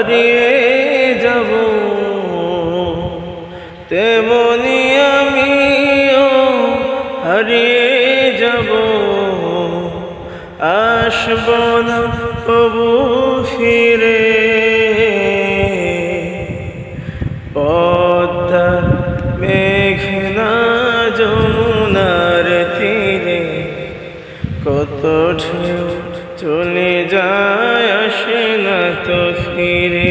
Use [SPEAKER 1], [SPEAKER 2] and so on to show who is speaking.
[SPEAKER 1] হারিয়ে যাব। তেমনি আমিও হারিয়ে যাব। আসব না কবু ফিরে। মেঘনা কত চলে যায় আসে না তো ফিরে।